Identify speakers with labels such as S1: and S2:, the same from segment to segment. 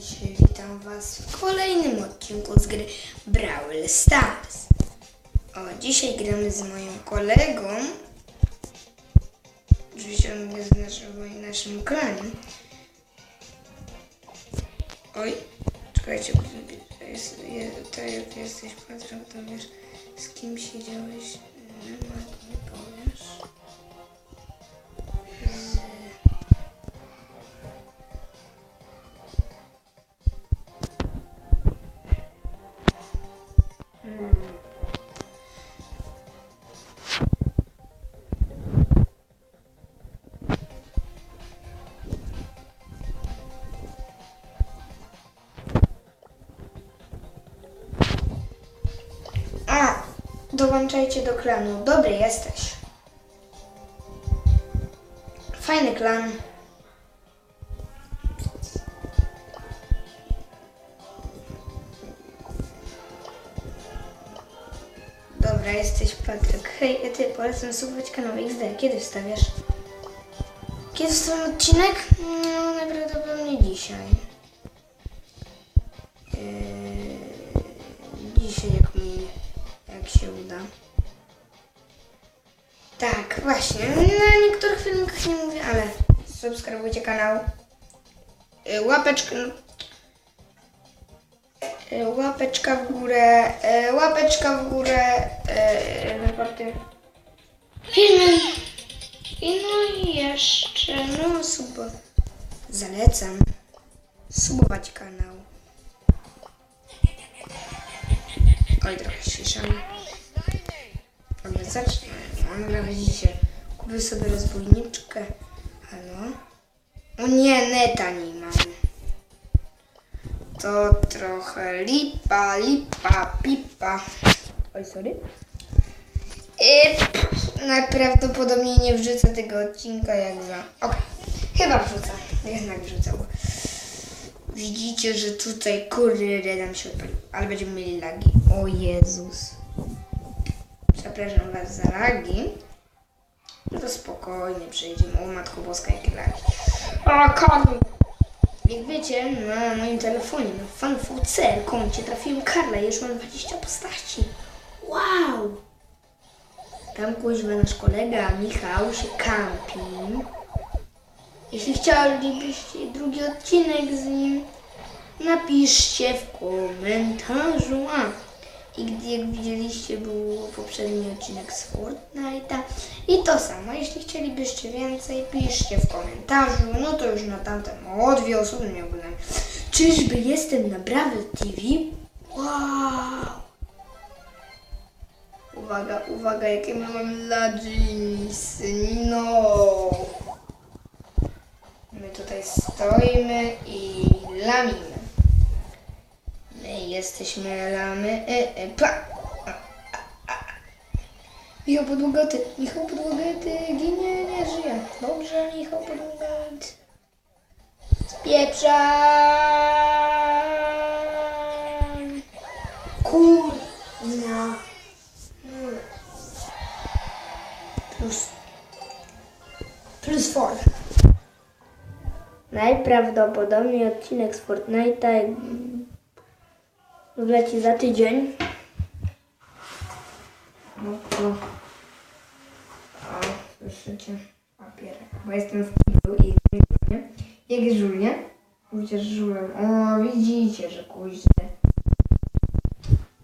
S1: Dzisiaj witam Was w kolejnym odcinku z gry Brawl Stars. O, dzisiaj gramy z moją kolegą. Oczywiście on jest w naszym, naszym klanie. Oj, czekajcie, to jest, je, to jak jesteś patrą, to wiesz, z kim siedziałeś, nie, ma, dołączajcie do klanu. Dobry jesteś. Fajny klan. Dobra, jesteś Patryk. Hej, ty polecam słuchać kanału XD. Kiedy wstawiasz? Kiedy wstawiam odcinek? No, najprawdopodobniej dzisiaj. Tak, właśnie. Na niektórych filmikach nie mówię, ale subskrybujcie kanał. Eee, Łapeczkę. Eee, Łapeczka w górę, eee, łapeczka w górę, raporty. Filmy. I no i jeszcze, no subo. Zalecam subować kanał. Oj, trochę ściszamy. Dobra, zacznę. Nawet dzisiaj. Kupię sobie rozbójniczkę. Halo? O nie, neta nie mam. To trochę lipa, lipa, pipa. Oj, sorry. I pff, najprawdopodobniej nie wrzucę tego odcinka jak za... Okej, chyba wrzucę. Jednak wrzucę. Widzicie, że tutaj kurde nam się odpalił. Ale będziemy mieli lagi. O Jezus. Przepraszam was za lagi. No to spokojnie przejdziemy. O Matko Boska, jakie lagi. O, koń! Jak wiecie, na moim telefonie, na FanVC koncie trafiłem Karla i już mam 20 postaci. Wow! Tam kuźwa nasz kolega Michał się kampi. Jeśli chcielibyście drugi odcinek z nim, napiszcie w komentarzu. A, i jak widzieliście był poprzedni odcinek z Fortnite'a. I to samo, jeśli chcielibyście więcej, piszcie w komentarzu. No to już na tamten, o dwie osoby mnie oglądają. Czyżby jestem na Bravel TV? Wow! Uwaga, uwaga, jakie my mamy lagins. No! My tutaj stoimy i lamimy. My jesteśmy lamy. E, e, pa. Michał Podłogaty, Michał Podłogaty ginie, nie żyje. Dobrze, Michał Podłogaty. Spieprzam. Kurna. Plus. Plus four. Najprawdopodobniej odcinek z wleci za tydzień. No to... O, słyszycie? Papierek. Bo jestem w kiblu i nie? Jak żul, nie? Chociaż żulem. O, widzicie, że kuźne.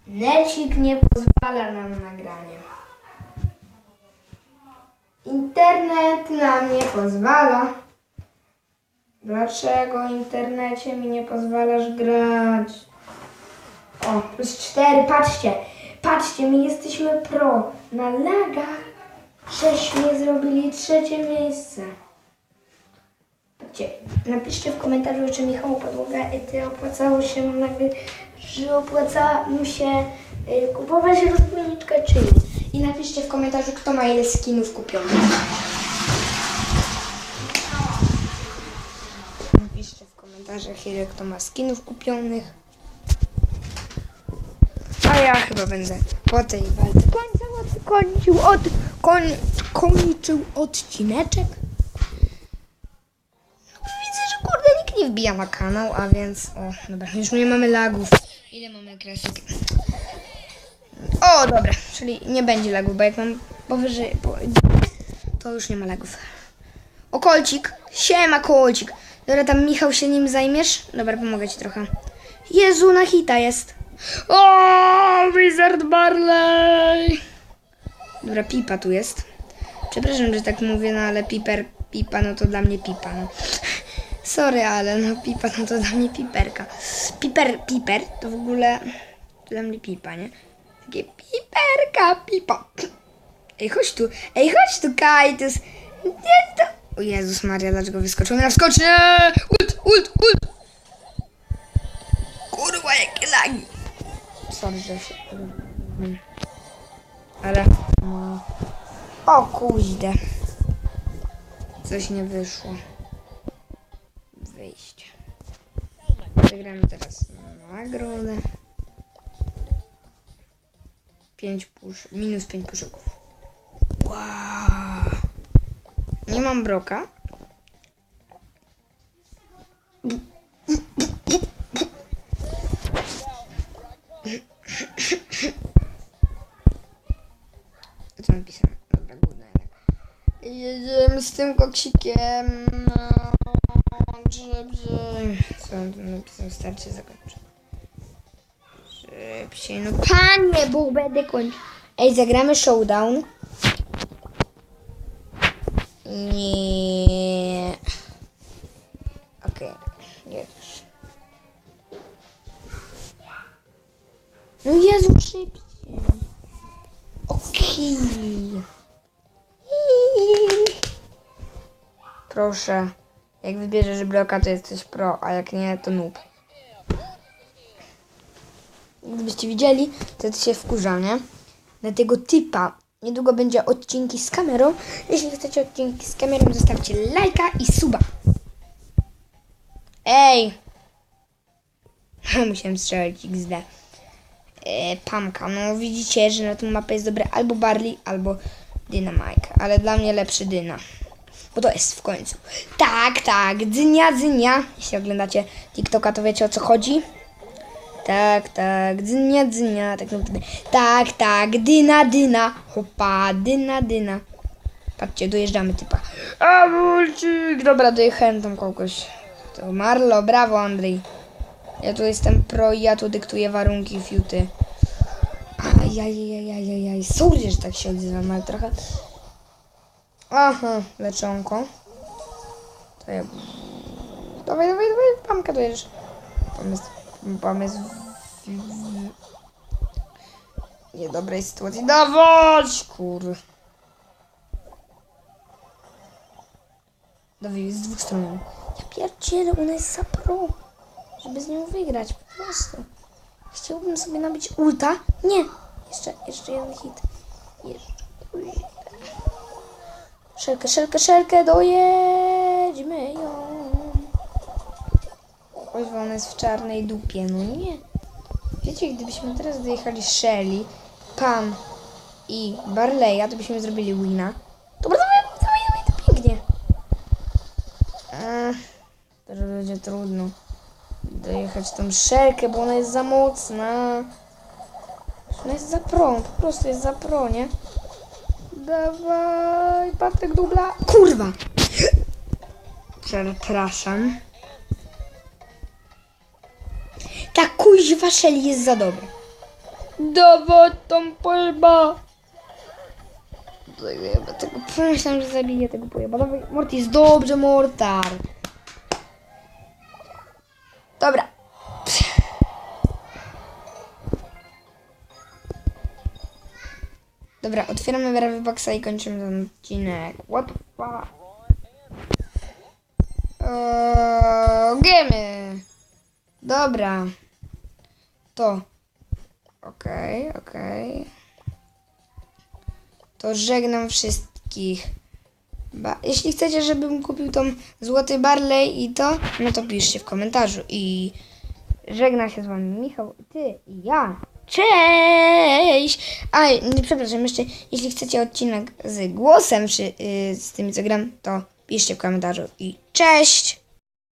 S1: Necik nie pozwala nam na granie. Internet nam nie pozwala. Dlaczego internecie mi nie pozwalasz grać? O, plus cztery, patrzcie. Patrzcie, my jesteśmy pro. Na lagach żeśmy zrobili trzecie miejsce. Patrzcie, napiszcie w komentarzu, czy Michał Podłoga ty opłacało się mu nagry, że opłaca mu się y, kupować rozmieniczkę, czy nie. I napiszcie w komentarzu, kto ma ile skinów kupionych. Napiszcie w komentarzach, ile kto ma skinów kupionych. Ja chyba będę po tej walce kończył, kończył, od, koń, kończył odcineczek. Widzę, że kurde nikt nie wbija na kanał, a więc... O, dobra, już nie mamy lagów. Ile mamy kresek? O, dobra, czyli nie będzie lagów, bo jak mam powyżej... Po, to już nie ma lagów. O, kolcik! Siema, kolcik! Dobra, tam Michał się nim zajmiesz? Dobra, pomogę ci trochę. Jezu, na hita jest. O, Wizard Barley! Dobra, pipa tu jest. Przepraszam, że tak mówię, no ale piper, pipa, no to dla mnie pipa, no. Sorry, ale no pipa, no to dla mnie piperka. Piper, piper, to w ogóle dla mnie pipa, nie? Takie piperka, pipa. Ej, chodź tu, ej, chodź tu, Kajtus. Nie to... O Jezus Maria, dlaczego wyskoczyłem na wskocznie? Ult, ult, ult. Kurwa, jakie lagi. Sorry, że się... Ale... No. O kuźde. Coś nie wyszło. Wyjście. Zagramy teraz nagrodę. 5 pusz... Minus 5 puszyków. Wow. Nie mam broka. Co tym koksikiem. Grzyb, Co napisał? Starcie zakończone. Szybciej. No panie, bo będę kończył. Ej, zagramy showdown. Nie. Okej, już. No Jezu, szybciej. Okej. Proszę. Jak wybierzesz bloka, to jesteś pro, a jak nie, to noob. Gdybyście widzieli, to się wkurza, nie? Na tego typa niedługo będzie odcinki z kamerą. Jeśli chcecie odcinki z kamerą, zostawcie lajka i suba. Ej! Musiałem strzelić XD. E, Pamka, no widzicie, że na tą mapę jest dobre albo Barley, albo Dynamite. Ale dla mnie lepszy Dyna. Bo to jest w końcu. Tak, tak, dzynia, dzynia. Jeśli oglądacie TikToka, to wiecie o co chodzi. Tak, tak, dzynia, dzynia, tak naprawdę. Tak, tak, dyna, dyna, hopa, dyna, dyna. Patrzcie, dojeżdżamy typa. A, bulcik! Dobra, dojechałem tam kogoś. To Marlo, brawo Andrzej. Ja tu jestem pro i ja tu dyktuję warunki fiuty. Ajajajajajaj, sorry, że tak się odzywam, ale trochę... Aha, leczonko. To ja... Dawaj, dawaj, dawaj, pamka dojeżdżasz. Pomysł, pomysł w niedobrej sytuacji. Dawać! Kur... Dawid, z dwóch stron. Ja pierdzielę, ona jest za pro. Żeby z nią wygrać, po prostu. Chciałbym sobie nabić ulta. Nie! Jeszcze, jeszcze jeden hit. Jeszcze. Szelkę, szelkę, szelkę, dojedźmy ją. Oj, ona jest w czarnej dupie, no nie. Wiecie, gdybyśmy teraz dojechali Shelly, Pam i Barleya, to byśmy zrobili wina. Dobra, dawaj, dawaj, dawaj, to pięknie. Ech, teraz będzie trudno dojechać tą szelkę, bo ona jest za mocna. Ona jest za pro, po prostu jest za pro, nie? Dawaj, patek dubla. Kurwa! Przepraszam. Ta kuźwa Shelly jest za dobra. Dawaj tą pojeba. Zajeba tego. Pomyślałem, że zabiję tego pojeba. Dawaj, Mortis, dobrze, Mortar. Dobra. Dobra, otwieramy Brawy Boxa i kończymy ten odcinek. What the fuck? Eee. Dobra. To. Okej, okej. To żegnam wszystkich. Ba Jeśli chcecie, żebym kupił tą złoty Barley i to, no to piszcie w komentarzu. I żegna się z wami Michał, ty i ja. Cześć! A, nie, przepraszam, jeszcze jeśli chcecie odcinek z głosem, czy yy, z tymi co gram, to piszcie w komentarzu i cześć!